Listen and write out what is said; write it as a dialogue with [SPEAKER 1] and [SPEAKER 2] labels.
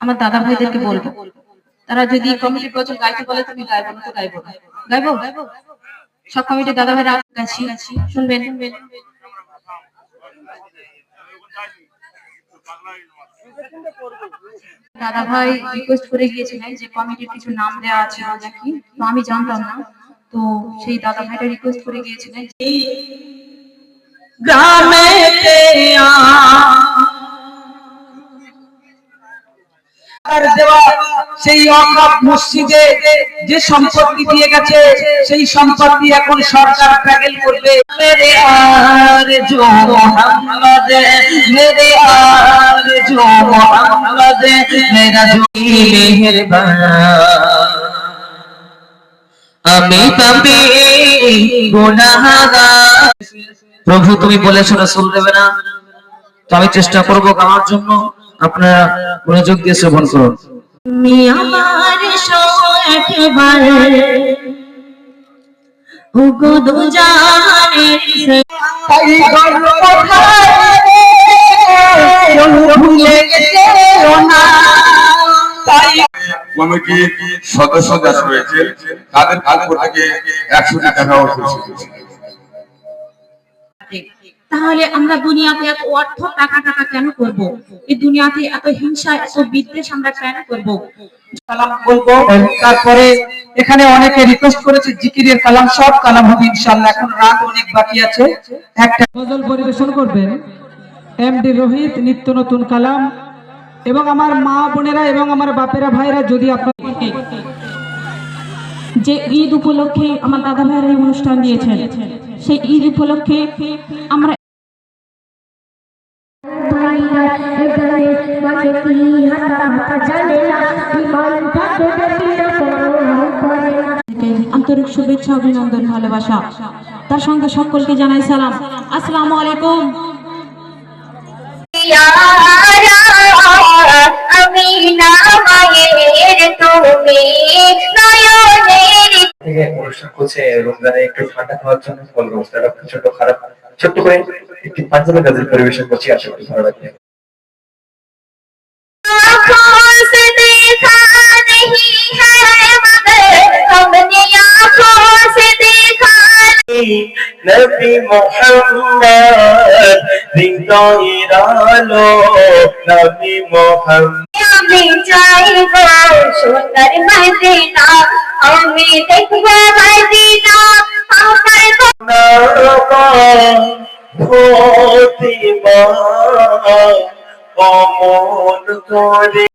[SPEAKER 1] আমার দাদা ভাইদেরকে বলব। তারা যদি কমিটির বছর গাইতে বলে তুমি গাইবো না তো গাইবো না। গাইবো। সব কমিটির দাদা ভাইরা গাইছি শুনবেন শুনবেন? দাদা ভাই রিকোয়েস্ট করে গিয়েছিলেন যে কমিটির কিছু নাম দেওয়া আছে নাকি? তো আমি জানতাম না। তো সেই দাদা ভাইটা রিকোয়েস্ট করে গিয়েছিলেন
[SPEAKER 2] গ্রামেতে আর দেওয়া, সেই অকাপ মসজিদে যে সম্পত্তি দিয়ে গেছে, সেই সম্পত্তি এখন সরকার ট্যাকেল করবে। আমি গুনাহগার। প্রভু, তুমি বলেছ রাসূল দেবে না। তো আমি চেষ্টা করব গাওয়ার জন্য। আপনারা মনোযোগ দিয়ে শ্রবণ করুন।
[SPEAKER 1] তুমি আমার একবার
[SPEAKER 2] তাই গর্ব ভুলে গেছে না তাই
[SPEAKER 3] কমিটির সদস্য যারা রয়েছে তাদের পক্ষ থেকে একশো টাকা হচ্ছে
[SPEAKER 1] তাহলে আমরা দুনিয়াতে এত অর্থ টাকা টাকা কেন করব? এই দুনিয়াতে এত হিংসা এত বিদ্বেষ আমরা কেন করব?
[SPEAKER 2] বলব তারপরে এখানে অনেকে রিকোয়েস্ট করেছে জিকিরের কালাম সব কালাম হবে ইনশাআল্লাহ। এখন রাত অনেক বাকি আছে। একটা
[SPEAKER 4] গজল পরিবেশন করবেন। এমডি রোহিত নিত্য নতুন কালাম। এবং আমার মা বোনেরা এবং আমার বাপেরা ভাইরা যদি আপনার
[SPEAKER 5] যে ঈদ উপলক্ষে আমার দাদা ভাইয়ের এই অনুষ্ঠান দিয়েছেন। সেই ঈদ উপলক্ষে আমরা আন্তরিক শুভেচ্ছা, অভিনন্দন, ভালোবাসা। তার সঙ্গে সকলকে জানাই সালাম। আসসালামু আলাইকুম।
[SPEAKER 6] আমি না মায়ের তুমি।
[SPEAKER 7] থেকে অনুষ্ঠান করছে রমজানে একটু ঠান্ডা খাওয়ার জন্য ফল ব্যবস্থাটা ছোট খারাপ। ছোট্ট করে একটি পাঞ্জাবি গাজল পরিবেশন করছি আশা করি ভালো লাগবে। নবী মোহাম্মদ হৃদয়ের আলো নবী মোহাম্মদ।
[SPEAKER 6] আমি চাইব সুন্দর মদিনা
[SPEAKER 7] প্রতিমা অমন করে